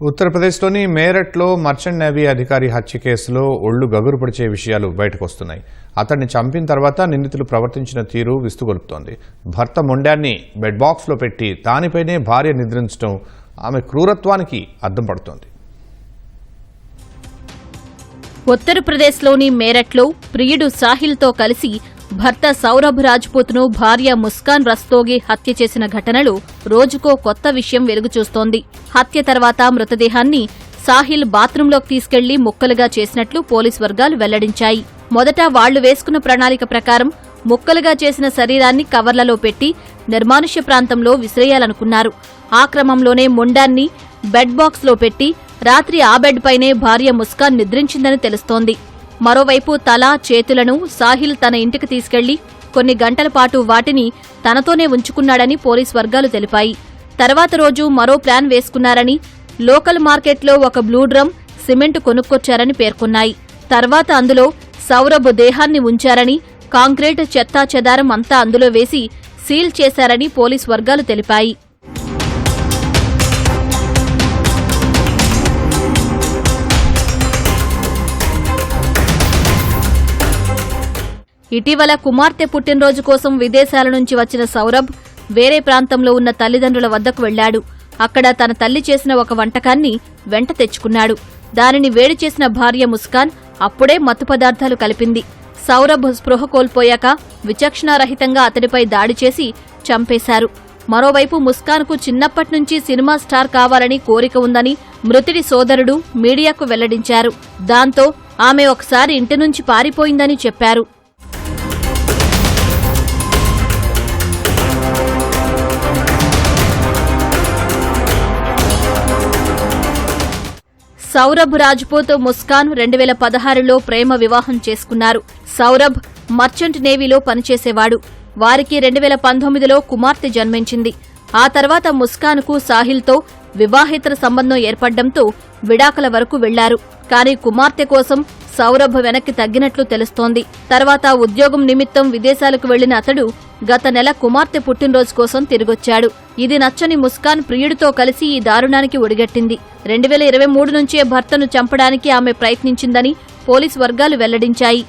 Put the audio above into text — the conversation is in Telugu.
ఉత్తరప్రదేశ్లోని మేరట్లో మర్చెంట్ నేవీ అధికారి హత్య కేసులో ఒళ్ళు గగురు పొడిచే విషయాలు బయటకు వస్తున్నాయి అతన్ని చంపిన తర్వాత నిందితులు ప్రవర్తించిన తీరు విస్తుగొలుపుతోంది. భర్త మొండాన్ని బెడ్ బాక్స్లో పెట్టి దానిపైనే భార్య నిద్రించడం ఆమె క్రూరత్వానికి అద్దం పడుతోంది ఉత్తరప్రదేశ్లోని మేరట్లో ప్రియుడు సాహిల్తో కలిసి భర్త సౌరభ్ రాజ్పూత్ను భార్య ముస్కాన్ రస్తోగి హత్య చేసిన ఘటనలు రోజుకో కొత్త విషయం వెలుగుచూస్తోంది. హత్య తర్వాత మృతదేహాన్ని సాహిల్ బాత్రూంలోకి తీసుకెళ్ళి ముక్కలుగా చేసినట్లు పోలీస్ వర్గాలు వెల్లడించాయి. మొదట వాళ్ళు వేసుకున్న ప్రణాళిక ప్రకారం ముక్కలుగా చేసిన శరీరాన్ని కవర్లలో పెట్టి నిర్మానుష్య ప్రాంతంలో విసిరేయాలనుకున్నారు. ఆ క్రమంలోనే మొండాన్ని బెడ్ బాక్స్లో పెట్టి రాత్రి ఆ బెడ్ పైనే భార్య ముస్కాన్ నిద్రించిందని తెలుస్తోంది. మరోవైపు తల చేతులను సాహిల్ తన ఇంటికి తీసుకెళ్ళి కొన్ని గంటల పాటు వాటిని తనతోనే ఉంచుకున్నాడని పోలీస్ వర్గాలు తెలిపాయి. తర్వాత రోజు మరో ప్లాన్ వేసుకున్నారని లోకల్ మార్కెట్లో ఒక బ్లూ డ్రమ్ సిమెంట్ కొనుక్కొచ్చారని పేర్కొన్నాయి. తర్వాత అందులో సౌరభ్ దేహాన్ని ఉంచారని కాంక్రీట్ చెత్తా చెదారం అంతా అందులో వేసి సీల్ చేశారని పోలీస్ వర్గాలు తెలిపాయి. ఇటీవల కుమార్తె పుట్టినరోజు కోసం విదేశాల నుంచి వచ్చిన సౌరభ్ వేరే ప్రాంతంలో ఉన్న తల్లిదండ్రుల వద్దకు వెళ్ళాడు అక్కడ తన తల్లి చేసిన ఒక వంటకాన్ని వెంట తెచ్చుకున్నాడు. దానిని వేడి చేసిన భార్య ముస్కాన్ అప్పుడే మత్తు పదార్థాలు కలిపింది. సౌరభ్ స్పృహ కోల్పోయాక విచక్షణారహితంగా అతడిపై దాడి చేసి చంపేశారు. మరోవైపు ముస్కాన్కు చిన్నప్పటినుంచి సినిమా స్టార్ కావాలని కోరిక ఉందని మృతుడి సోదరుడు మీడియాకు వెల్లడించారు. దాంతో ఆమె ఒకసారి ఇంటి నుంచి పారిపోయిందని చెప్పారు. సౌరభ్ రాజ్పూత్ ముస్కాన్ రెండు వేల పదహారులో ప్రేమ వివాహం చేసుకున్నారు. సౌరభ్ మర్చెంట్ నేవీలో పనిచేసేవాడు. వారికి రెండు వేల పంతొమ్మిదిలో కుమార్తె జన్మించింది. ఆ తర్వాత ముస్కాన్కు సాహిల్తో వివాహేతర సంబంధం ఏర్పడడంతో విడాకుల వరకు వెళ్ళారు. కానీ కుమార్తె కోసం సౌరభ్ వెనక్కి తగ్గినట్లు తెలుస్తోంది. తర్వాత ఉద్యోగం నిమిత్తం విదేశాలకు వెళ్ళిన అతడు గత నెల కుమార్తె పుట్టినరోజు కోసం తిరిగొచ్చాడు. ఇది నచ్చని ముస్కాన్ ప్రియుడితో కలిసి ఈ దారుణానికి ఒడిగట్టింది. రెండు వేల ఇరవై మూడు నుంచే భర్తను చంపడానికి ఆమె ప్రయత్నించిందని పోలీస్ వర్గాలు వెల్లడించాయి.